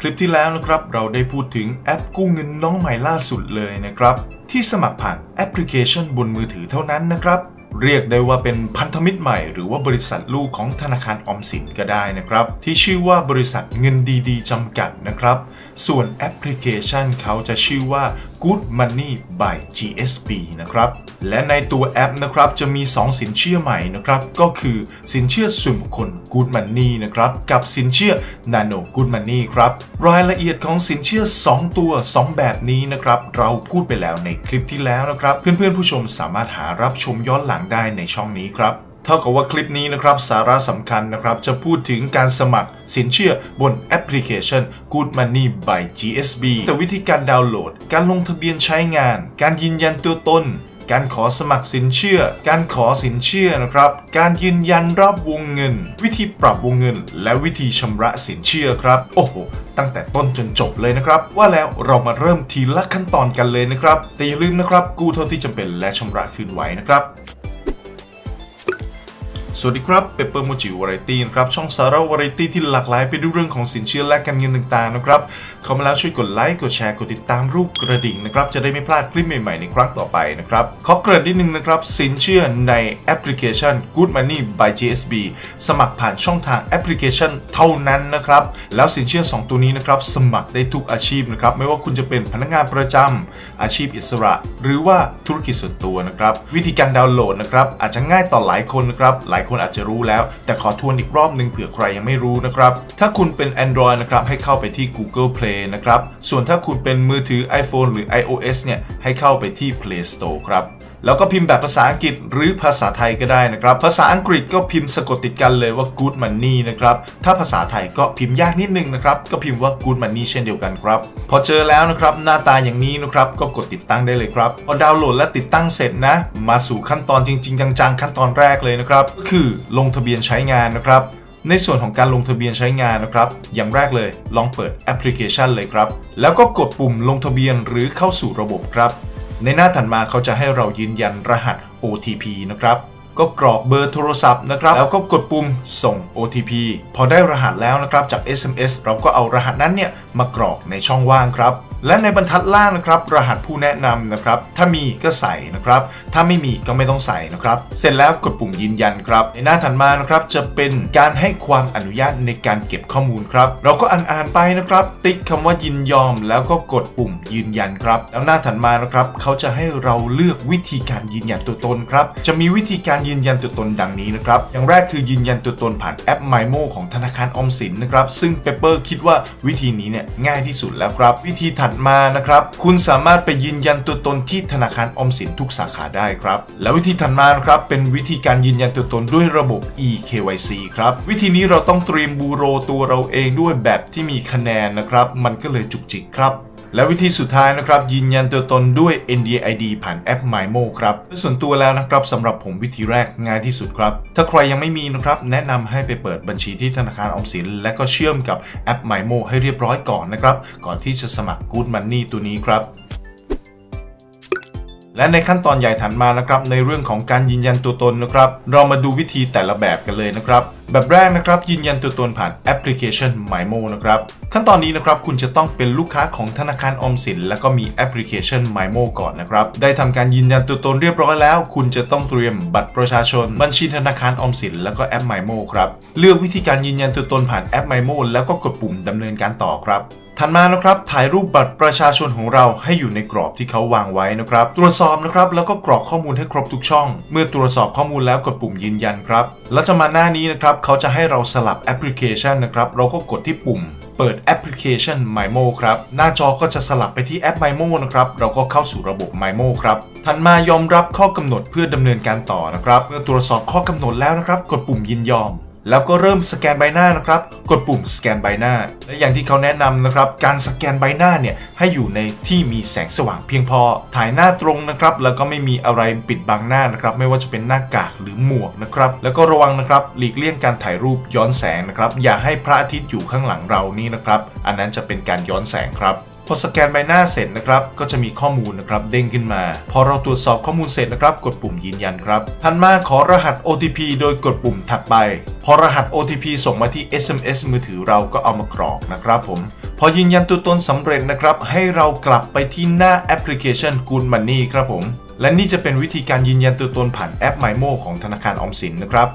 คลิปที่แล้วนะครับเราได้พูดถึงแอปกู้เงินน้องใหม่ล่าสุดเลยนะครับ ที่สมัครผ่านแอปพลิเคชันบนมือถือเท่านั้นนะครับ เรียกได้ว่าเป็นพันธมิตรใหม่หรือว่าบริษัทลูกของธนาคารออมสินก็ได้นะครับ ที่ชื่อว่าบริษัทเงินดีๆจำกัดนะครับ ส่วนแอปพลิเคชันเขาจะชื่อว่า Good Money by GSB นะครับ และในตัวแอปนะครับจะมี 2 สินเชื่อใหม่นะครับ ก็คือสินเชื่อส่วนบุคคล Good Money นะครับ กับสินเชื่อ Nano Good Money ครับ รายละเอียดของสินเชื่อ 2 ตัว 2 แบบนี้นะครับ เราพูดไปแล้วในคลิปที่แล้วนะครับ เพื่อนๆผู้ชมสามารถหารับชมย้อนหลังได้ในช่องนี้ครับ เท่ากับว่าคลิปนี้นะครับสาระสำคัญนะครับ จะพูดถึงการสมัครสินเชื่อบนแอปพลิเคชัน Good Money by GSB แต่วิธีการดาวน์โหลด การลงทะเบียนใช้งาน การยืนยันตัวตน การขอสมัครสินเชื่อ การขอสินเชื่อนะครับ การยืนยันรับวงเงิน วิธีปรับวงเงิน และวิธีชำระสินเชื่อครับ โอ้โห ตั้งแต่ต้นจนจบเลยนะครับ ว่าแล้วเรามาเริ่มทีละขั้นตอนกันเลยนะครับ แต่อย่าลืมนะครับ กู้เท่าที่จำเป็นและชำระคืนไหวนะครับ สวัสดีครับเปเปอร์โมจิวาไรตี้นะครับช่องสาระวาไรตี้ที่หลากหลายไปด้วยเรื่องของสินเชื่อและการเงินต่างๆนะครับเข้ามาแล้วช่วยกดไลค์กดแชร์กดติดตามรูปกระดิ่งนะครับจะได้ไม่พลาดคลิปใหม่ๆในครั้งต่อไปนะครับขอเกริ่นนิดนึงนะครับ สินเชื่อในแอปพลิเคชัน Good Money by GSB สมัครผ่านช่องทางแอปพลิเคชันเท่านั้นนะครับแล้วสินเชื่อ 2 ตัวนี้นะครับสมัครได้ทุกอาชีพนะครับไม่ว่าคุณจะเป็นพนักงานประจำอาชีพอิสระ หรือว่าธุรกิจส่วนตัวนะครับวิธีการดาวน์โหลดนะครับอาจจะง่ายต่อหลายคนนะครับหลายคนอาจจะรู้แล้ว แต่ขอทวนอีกรอบหนึ่งเผื่อใครยังไม่รู้นะครับถ้าคุณเป็น Android นะครับให้เข้าไปที่ Google Play นะครับ ส่วนถ้าคุณเป็นมือถือ iPhone หรือ iOS เนี่ย ให้เข้าไปที่ Play Store ครับ แล้วก็พิมพ์แบบภาษาอังกฤษหรือภาษาไทยก็ได้นะครับ ภาษาอังกฤษก็พิมพ์สะกดติดกันเลยว่า good money นะครับ ถ้าภาษาไทยก็พิมพ์ยากนิดนึงนะครับ ก็พิมพ์ว่า good money เช่นเดียวกันครับ พอเจอแล้วนะครับ หน้าตาอย่างนี้นะครับ ก็กดติดตั้งได้เลยครับพอดาวน์โหลดและติดตั้งเสร็จนะ มาสู่ขั้นตอนจริง ๆ จังๆ ขั้นตอนแรกเลยนะครับก็คือลงทะเบียนใช้งานนะครับ ในส่วนของการลงทะเบียนใช้งานนะครับ อย่างแรกเลยลองเปิดแอปพลิเคชันเลยครับ แล้วก็กดปุ่มลงทะเบียนหรือเข้าสู่ระบบครับ ในหน้าถัดมาเขาจะให้เรายืนยันรหัส OTP นะครับ ก็กรอกเบอร์โทรศัพท์นะครับ แล้วก็กดปุ่มส่ง OTP พอได้รหัสแล้วนะครับจาก SMS เราก็เอารหัสนั้นเนี่ยมากรอกในช่องว่างครับ และในบรรทัดล่างนะครับ รหัสผู้แนะนำนะครับ ถ้ามีก็ใส่นะครับ ถ้าไม่มีก็ไม่ต้องใส่นะครับ เสร็จแล้วกดปุ่มยืนยันครับ ในหน้าถัดมานะครับจะเป็นการให้ความอนุญาตในการเก็บข้อมูลครับ เราก็อ่านๆไปนะครับ ติ๊กคำว่ายินยอม แล้วก็กดปุ่มยืนยันครับ แล้วหน้าถัดมานะครับเขาจะให้เราเลือกวิธีการยืนยันตัวตนครับ จะมีวิธีการยืนยันตัวตนดังนี้นะครับ อย่างแรกคือยืนยันตัวตนผ่านแอป MyMo ของธนาคารออมสินนะครับ ซึ่ง Pepper คิดว่าวิธีนี้เนี่ยง่ายที่สุดแล้วครับ วิธีถัดมานะครับ คุณสามารถไปยืนยันตัวตนที่ธนาคารออมสินทุกสาขาได้ครับ แล้ววิธีถัดมานะครับเป็นวิธีการยืนยันตัวตนด้วยระบบ eKYC ครับวิธีนี้เราต้องเตรียมบูโรตัวเราเองด้วยแบบที่มีคะแนนนะครับ มันก็เลยจุกจิกครับ และวิธีสุดท้ายนะครับ ยืนยันตัวตนด้วย NDID ผ่านแอป MyMo ครับส่วนตัวแล้วนะครับสำหรับผมวิธีแรกง่ายที่สุดครับ ถ้าใครยังไม่มีนะครับ แนะนำให้ไปเปิดบัญชีที่ธนาคารออมสิน และก็เชื่อมกับแอป MyMo ให้เรียบร้อยก่อนนะครับ ก่อนที่จะสมัคร Good Money ตัวนี้ครับและในขั้นตอนใหญ่ถัดมานะครับในเรื่องของการยืนยันตัวตนนะครับ เรามาดูวิธีแต่ละแบบกันเลยนะครับ แบบแรกนะครับยืนยันตัวตนผ่านแอปพลิเคชัน MyMo นะครับ ขั้นตอนนี้นะครับคุณจะต้องเป็นลูกค้าของธนาคารออมสิน แล้วก็มีแอปพลิเคชัน MyMo ก่อนนะครับ ได้ทำการยืนยันตัวตนเรียบร้อยแล้ว คุณจะต้องเตรียมบัตรประชาชน บัญชีธนาคารออมสิน แล้วก็แอป MyMo ครับ เลือกวิธีการยืนยันตัวตนผ่านแอป MyMo แล้วก็กดปุ่มดำเนินการต่อครับถัดมานะครับถ่ายรูปบัตรประชาชนของเราให้อยู่ในกรอบที่เขาวางไว้นะครับ ตรวจสอบนะครับแล้วก็กรอกข้อมูลให้ครบทุกช่อง เมื่อตรวจสอบข้อมูลแล้วกดปุ่มยืนยันครับ แล้วจะมาหน้านี้นะครับเขาจะให้เราสลับแอปพลิเคชันนะครับเราก็กดที่ปุ่ม เปิดแอปพลิเคชัน MIMO ครับ หน้าจอก็จะสลับไปที่แอป MIMO นะครับ เราก็เข้าสู่ระบบ MIMO ครับ ถัดมายอมรับข้อกำหนดเพื่อดำเนินการต่อนะครับ เมื่อตรวจสอบข้อกำหนดแล้วนะครับ กดปุ่มยินยอม แล้วก็เริ่มสแกนใบหน้านะครับ กดปุ่มสแกนใบหน้า และอย่างที่เขาแนะนำนะครับ การสแกนใบหน้าเนี่ยให้อยู่ในที่มีแสงสว่างเพียงพอ ถ่ายหน้าตรงนะครับ แล้วก็ไม่มีอะไรปิดบังหน้านะครับ ไม่ว่าจะเป็นหน้ากากหรือหมวกนะครับ แล้วก็ระวังนะครับ หลีกเลี่ยงการถ่ายรูปย้อนแสงนะครับ อย่าให้พระอาทิตย์อยู่ข้างหลังเรานี่นะครับ อันนั้นจะเป็นการย้อนแสงครับ พอสแกนใบหน้าเสร็จนะครับก็จะมีข้อมูลนะครับเด้งขึ้นมา พอเราตรวจสอบข้อมูลเสร็จนะครับ กดปุ่มยืนยันครับถัดมาขอรหัส OTP โดยกดปุ่มถัดไป พอรหัส OTP ส่งมาที่ SMS มือถือเราก็เอามากรอกนะครับผมพพอยืนยันตัวตนสำเร็จนะครับ ให้เรากลับไปที่หน้าแอปพลิเคชัน Good Money ครับผม และนี่จะเป็นวิธีการยืนยันตัวตนผ่านแอป MyMo ของธนาคารออมสินนะครับ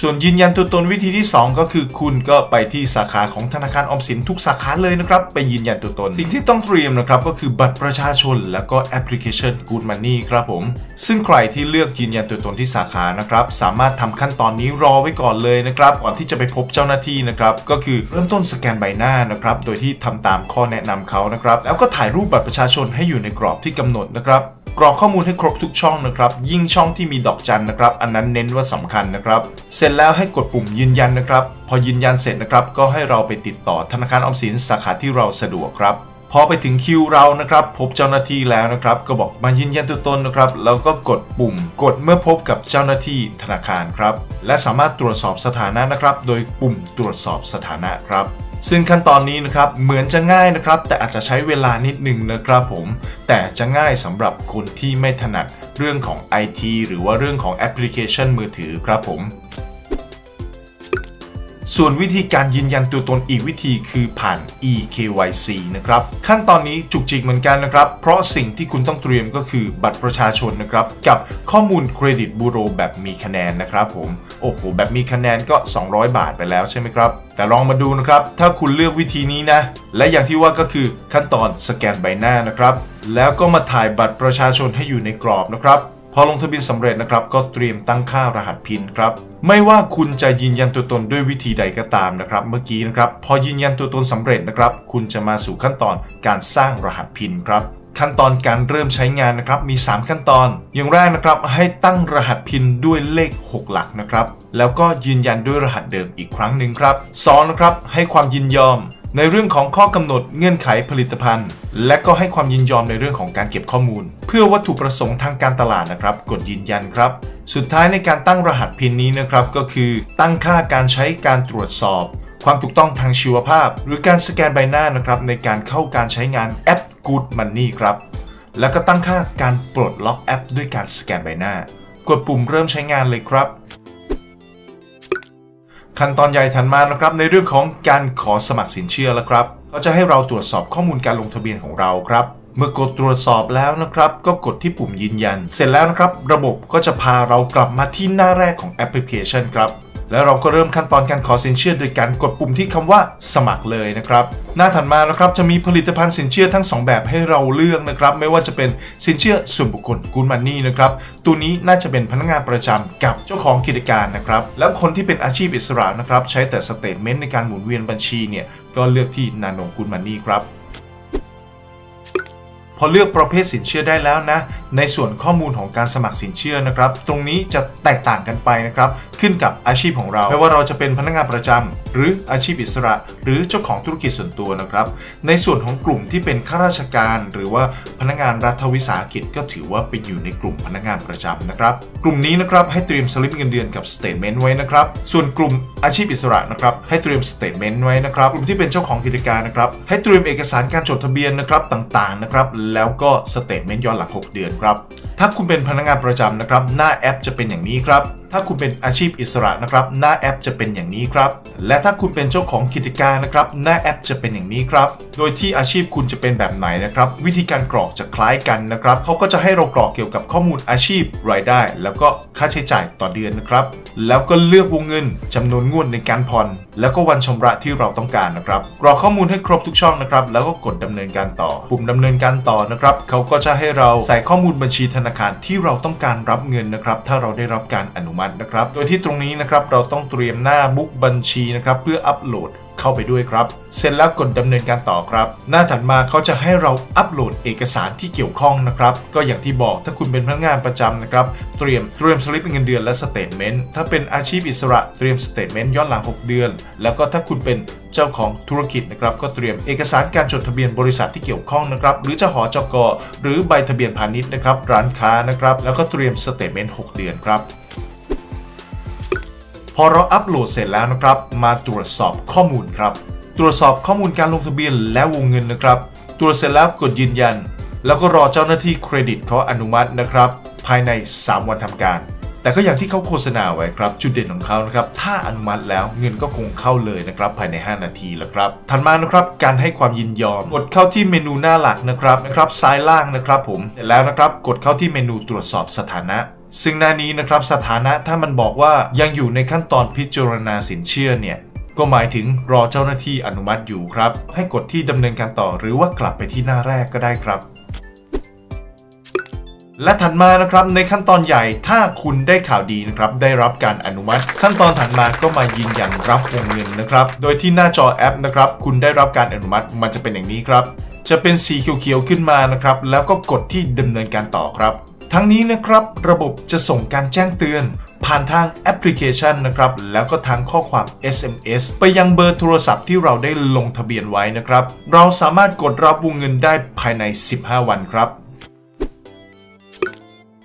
ส่วนยืนยันตัวตนวิธีที่ 2 ก็คือคุณก็ไปที่สาขาของธนาคารออมสินทุกสาขาเลยนะครับ ไปยืนยันตัวตน สิ่งที่ต้องเตรียมนะครับก็คือบัตรประชาชน แล้วก็แอปพลิเคชัน Good Money ครับผม ซึ่งใครที่เลือกยืนยันตัวตนที่สาขานะครับสามารถทำขั้นตอนนี้รอไว้ก่อนเลยนะครับก่อนที่จะไปพบเจ้าหน้าที่นะครับก็คือเริ่มต้นสแกนใบหน้านะครับโดยที่ทำตามข้อแนะนำเขานะครับแล้วก็ถ่ายรูปบัตรประชาชนให้อยู่ในกรอบที่กำหนดนะครับ กรอกข้อมูลให้ครบทุกช่องนะครับ ยิ่งช่องที่มีดอกจันนะครับ อันนั้นเน้นว่าสำคัญนะครับ เสร็จแล้วให้กดปุ่มยืนยันนะครับ พอยืนยันเสร็จนะครับ ก็ให้เราไปติดต่อธนาคารออมสินสาขาที่เราสะดวกครับพอไปถึงคิวเรานะครับ พบเจ้าหน้าที่แล้วนะครับ ก็บอกมายืนยันตัวตนนะครับ แล้วก็กดปุ่ม กดเมื่อพบกับเจ้าหน้าที่ธนาคารครับ และสามารถตรวจสอบสถานะนะครับ โดยปุ่มตรวจสอบสถานะครับ ซึ่งขั้นตอนนี้นะครับเหมือนจะง่ายนะครับแต่อาจจะใช้เวลานิดหนึ่งนะครับผมแต่จะง่ายสำหรับคนที่ไม่ถนัดเรื่องของ IT หรือว่าเรื่องของแอปพลิเคชันมือถือครับผม ส่วนวิธีการยืนยันตัวตนอีกวิธีคือผ่าน eKYC นะครับ ขั้นตอนนี้จุกจิกเหมือนกันนะครับ เพราะสิ่งที่คุณต้องเตรียมก็คือบัตรประชาชนนะครับ กับข้อมูลเครดิตบูโรแบบมีคะแนนนะครับผม โอ้โห แบบมีคะแนนก็ 200 บาทไปแล้วใช่ไหมครับ แต่ลองมาดูนะครับ ถ้าคุณเลือกวิธีนี้นะ และอย่างที่ว่าก็คือขั้นตอนสแกนใบหน้านะครับ แล้วก็มาถ่ายบัตรประชาชนให้อยู่ในกรอบนะครับ พอลงทะเบียนสำเร็จนะครับ ก็เตรียมตั้งค่ารหัสพินครับ ไม่ว่าคุณจะยืนยันตัวตนด้วยวิธีใดก็ตามนะครับ เมื่อกี้นะครับ พอยืนยันตัวตนสำเร็จนะครับ คุณจะมาสู่ขั้นตอนการสร้างรหัสพินครับขั้นตอนการเริ่มใช้งานนะครับมี 3 ขั้นตอน อย่างแรกนะครับให้ตั้งรหัสพินด้วยเลข 6 หลักนะครับ แล้วก็ยืนยันด้วยรหัสเดิมอีกครั้งหนึ่งครับสองนะครับให้ความยินยอม ในเรื่องของข้อกำหนดเงื่อนไขผลิตภัณฑ์ และก็ให้ความยินยอมในเรื่องของการเก็บข้อมูล เพื่อวัตถุประสงค์ทางการตลาดนะครับ กดยืนยันครับ สุดท้ายในการตั้งรหัสพินนี้นะครับก็คือตั้งค่าการใช้การตรวจสอบ ความถูกต้องทางชีวภาพ หรือการสแกนใบหน้านะครับในการเข้าการใช้งานแอป Good Money ครับแล้วก็ตั้งค่าการปลดล็อกแอป ด้วยการสแกนใบหน้า กดปุ่มเริ่มใช้งานเลยครับ ขั้นตอนใหญ่ถัดมานะครับในเรื่องของการขอสมัครสินเชื่อแล้วครับเขาจะให้เราตรวจสอบข้อมูลการลงทะเบียนของเราครับ เมื่อกดตรวจสอบแล้วนะครับ ก็กดที่ปุ่มยืนยัน เสร็จแล้วนะครับ ระบบก็จะพาเรากลับมาที่หน้าแรกของแอปพลิเคชันครับ แล้วเราก็เริ่มขั้นตอนการขอสินเชื่อโดยการกดปุ่มที่คำว่าสมัครเลยนะครับ หน้าถัดมานะครับจะมีผลิตภัณฑ์สินเชื่อทั้ง 2 แบบให้เราเลือกนะครับ ไม่ว่าจะเป็นสินเชื่อส่วนบุคคลกู o มันนี่นะครับ ตัวนี้น่าจะเป็นพนักงานประจำกับเจ้าของกิจการนะครับ แล้วคนที่เป็นอาชีพอิสระนะครับ ใช้แต่สเตทเมนต์ในการหมุนเวียนบัญชีเนี่ยก็เลือกที่นาโนกู o มันนี่ครับ พอเลือกประเภทสินเชื่อได้แล้วนะ ในส่วนข้อมูลของการสมัครสินเชื่อนะครับ ตรงนี้จะแตกต่างกันไปนะครับ ขึ้นกับอาชีพของเรา ไม่ว่าเราจะเป็นพนักงานประจำหรืออาชีพอิสระ หรือเจ้าของธุรกิจส่วนตัวนะครับ ในส่วนของกลุ่มที่เป็นข้าราชการ หรือว่าพนักงานรัฐวิสาหกิจก็ถือว่าไปอยู่ในกลุ่มพนักงานประจำนะครับ กลุ่มนี้นะครับให้เตรียมสลิปเงินเดือนกับสเตทเมนต์ไว้นะครับ ส่วนกลุ่มอาชีพอิสระนะครับให้เตรียมสเตทเมนต์ไว้นะครับ กลุ่มที่เป็นเจ้าของกิจการนะครับให้เตรียมเอกสารการจดทะเบียนนะครับต่างๆนะครับแล้วก็สเตทเมนต์ย้อนหลัง 6 เดือนครับ ถ้าคุณเป็นพนักงานประจำนะครับ หน้าแอปจะเป็นอย่างนี้ครับถ้าคุณเป็นอาชีพอิสระนะครับ หน้าแอปจะเป็นอย่างนี้ครับ และถ้าคุณเป็นเจ้าของกิจการนะครับ หน้าแอปจะเป็นอย่างนี้ครับ โดยที่อาชีพคุณจะเป็นแบบไหนนะครับ วิธีการกรอกจะคล้ายกันนะครับเขาก็จะให้เรากรอกเกี่ยวกับข้อมูลอาชีพรายได้ แล้วก็ค่าใช้จ่ายต่อเดือนนะครับ แล้วก็เลือกวงเงินจำนวนงวดในการผ่อน แล้วก็วันชำระที่เราต้องการนะครับ กรอกข้อมูลให้ครบทุกช่องนะครับ แล้วก็กดดำเนินการต่อ ปุ่มดำเนินการต่อนะครับเขาก็จะให้เราใส่ข้อมูลบัญชีธนาคารที่เราต้องการรับเงินนะครับ ถ้าเราได้รับการอนุมัตินะครับ โดยที่ตรงนี้นะครับเราต้องเตรียมหน้าบุ๊กบัญชีนะครับเพื่ออัปโหลดเข้าไปด้วยครับ เสร็จแล้วกดดำเนินการต่อครับ หน้าถัดมาเขาจะให้เราอัปโหลดเอกสารที่เกี่ยวข้องนะครับ ก็อย่างที่บอกถ้าคุณเป็นพนักงานประจำนะครับ เตรียมเตรียมสลิปเงินเดือนและสเตทเมนต์ ถ้าเป็นอาชีพอิสระเตรียมสเตทเมนต์ย้อนหลัง 6 เดือน แล้วก็ถ้าคุณเป็นเจ้าของธุรกิจนะครับ ก็เตรียมเอกสารการจดทะเบียนบริษัทที่เกี่ยวข้องนะครับ หรือจะหอจกหรือใบทะเบียนพาณิชย์นะครับ ร้านค้านะครับ แล้วก็เตรียมสเตทเมนต์ 6 เดือนครับ พอเราอัปโหลดเสร็จแล้วนะครับ มาตรวจสอบข้อมูลครับ ตรวจสอบข้อมูลการลงทะเบียนและวงเงินนะครับ ตรวจเสร็จแล้วกดยืนยัน แล้วก็รอเจ้าหน้าที่เครดิตเขาอนุมัตินะครับ ภายใน 3 วันทำการแแต่ก็อย่างที่เขาโฆษณาไว้ครับ จุดเด่นของเขานะครับ ถ้าอนุมัติแล้วเงินก็คงเข้าเลยนะครับ ภายใน 5 นาทีแล้วครับ ถัดมานะครับ การให้ความยินยอม กดเข้าที่เมนูหน้าหลักนะครับนะครับ ซ้ายล่างนะครับ ผมเสร็จแล้วนะครับ กดเข้าที่เมนูตรวจสอบสถานะ ซึ่งหน้านี้นะครับสถานะถ้ามันบอกว่ายังอยู่ในขั้นตอนพิจารณาสินเชื่อเนี่ยก็หมายถึงรอเจ้าหน้าที่อนุมัติอยู่ครับ ให้กดที่ดำเนินการต่อหรือว่ากลับไปที่หน้าแรกก็ได้ครับ และถัดมานะครับในขั้นตอนใหญ่ถ้าคุณได้ข่าวดีนะครับได้รับการอนุมัติ ขั้นตอนถัดมาก็มายืนยันรับวงเงินนะครับโดยที่หน้าจอแอปนะครับคุณได้รับการอนุมัติมันจะเป็นอย่างนี้ครับ จะเป็นสีเขียวๆขึ้นมานะครับแล้วก็กดที่ดำเนินการต่อครับ ทั้งนี้นะครับระบบจะส่งการแจ้งเตือน ผ่านทางแอปพลิเคชันนะครับ แล้วก็ทางข้อความ SMS ไปยังเบอร์โทรศัพท์ที่เราได้ลงทะเบียนไว้นะครับ เราสามารถกดรับวงเงินได้ภายใน 15 วันครับ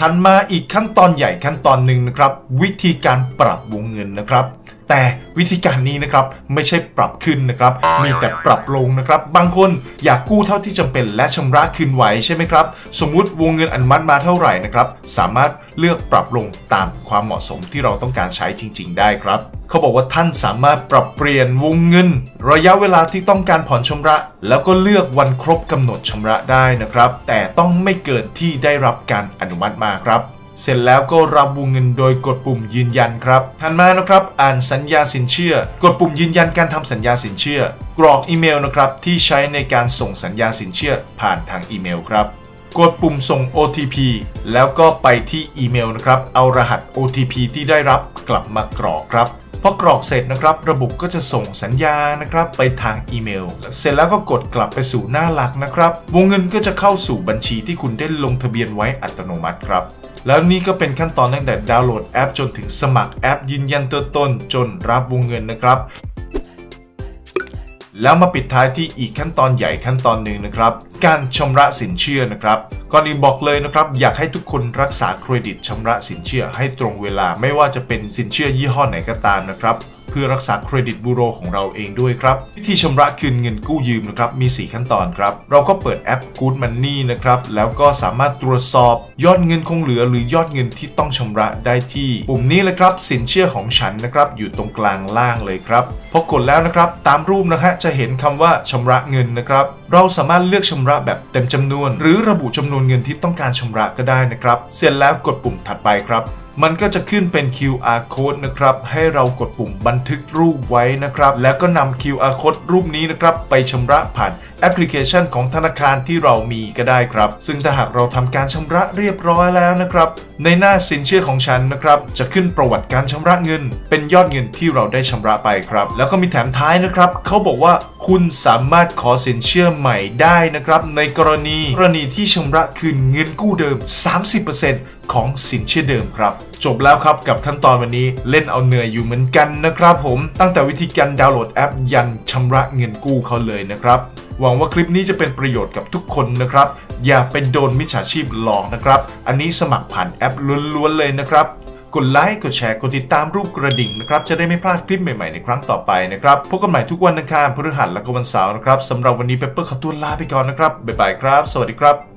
ถัดมาอีกขั้นตอนใหญ่ขั้นตอนหนึ่งนะครับ วิธีการปรับวงเงินนะครับ แต่วิธีการนี้นะครับไม่ใช่ปรับขึ้นนะครับ มีแต่ปรับลงนะครับ บางคนอยากกู้เท่าที่จำเป็นและชำระคืนไหวใช่ไหมครับ สมมุติวงเงินอนุมัติมาเท่าไหร่นะครับ สามารถเลือกปรับลงตามความเหมาะสมที่เราต้องการใช้จริง ๆ ได้ครับ เขาบอกว่าท่านสามารถปรับเปลี่ยนวงเงิน ระยะเวลาที่ต้องการผ่อนชำระ แล้วก็เลือกวันครบกำหนดชำระได้นะครับ แต่ต้องไม่เกินที่ได้รับการอนุมัติมาครับ เสร็จแล้วก็รับวงเงินโดยกดปุ่มยืนยันครับถัดมานะครับ อ่านสัญญาสินเชื่อ กดปุ่มยืนยันการทำสัญญาสินเชื่อ กรอกอีเมลนะครับที่ใช้ในการส่งสัญญาสินเชื่อผ่านทางอีเมลครับ กดปุ่มส่ง OTP แล้วก็ไปที่อีเมลนะครับ เอารหัส OTP ที่ได้รับกลับมากรอกครับพอกรอกเสร็จนะครับ ระบบก็จะส่งสัญญานะครับไปทางอีเมล เสร็จแล้วก็กดกลับไปสู่หน้าหลักนะครับ วงเงินก็จะเข้าสู่บัญชีที่คุณได้ลงทะเบียนไว้อัตโนมัติครับ แล้วนี่ก็เป็นขั้นตอนตั้งแต่ดาวน์โหลดแอปจนถึงสมัครแอปยืนยันตัวตนจนรับวงเงินนะครับ แล้วมาปิดท้ายที่อีกขั้นตอนใหญ่ขั้นตอนหนึ่งนะครับ การชำระสินเชื่อนะครับก่อนอื่นบอกเลยนะครับอยากให้ทุกคนรักษาเครดิตชำระสินเชื่อให้ตรงเวลาไม่ว่าจะเป็นสินเชื่อยี่ห้อไหนก็ตามนะครับ พื่อรักษาเครดิตบูโรของเราเองด้วยครับวิธีชำระคืนเงินกู้ยืมนะครับมี 4 ขั้นตอนครับ เราก็เปิดแอป Good Money นะครับแล้วก็สามารถตรวจสอบยอดเงินคงเหลือหรือยอดเงินที่ต้องชำระได้ที่ปุ่มนี้เลยครับ สินเชื่อของฉันนะครับอยู่ตรงกลางล่างเลยครับพอกดแล้วนะครับตามรูปนะฮะจะเห็นคำว่าชำระเงินนะครับเราสามารถเลือกชำระแบบเต็มจำนวน หรือระบุจำนวนเงินที่ต้องการชำระก็ได้นะครับ เสร็จแล้วกดปุ่มถัดไปครับ มันก็จะขึ้นเป็น QR code นะครับให้เรากดปุ่มบันทึกรูปไว้นะครับ แล้วก็นำ QR code รูปนี้นะครับไปชำระผ่าน แอปพลิเคชันของธนาคารที่เรามีก็ได้ครับ ซึ่งถ้าหากเราทำการชำระเรียบร้อยแล้วนะครับ ในหน้าสินเชื่อของฉันนะครับ จะขึ้นประวัติการชำระเงิน เป็นยอดเงินที่เราได้ชำระไปครับ แล้วก็มีแถมท้ายนะครับเขาบอกว่าคุณสามารถขอสินเชื่อใหม่ได้นะครับ ในกรณีกรณีที่ชำระคืนเงินกู้เดิม 30%ของสินเชื่อเดิมครับจบแล้วครับกับขั้นตอนวันนี้เล่นเอาเหนื่อยอยู่เหมือนกันนะครับผมตั้งแต่วิธีการดาวน์โหลดแอป ยันชำระเงินกู้เขาเลยนะครับ หวังว่าคลิปนี้จะเป็นประโยชน์กับทุกคนนะครับ อย่าเป็นโดนมิจฉาชีพหลอกนะครับ อันนี้สมัครผ่านแอปล้วนๆเลยนะครับกดไลค์ กดแชร์ กดติดตามรูปกระดิ่งนะครับ จะได้ไม่พลาดคลิปใหม่ๆในครั้งต่อไปนะครับ พบกันใหม่ทุกวันอังคารพฤหัสและก็วันเสาร์นะครับสำหรับวันนี้เปเปอร์ขอตัวลาไปก่อนนะครับ บ๊ายบายครับ สวัสดีครับ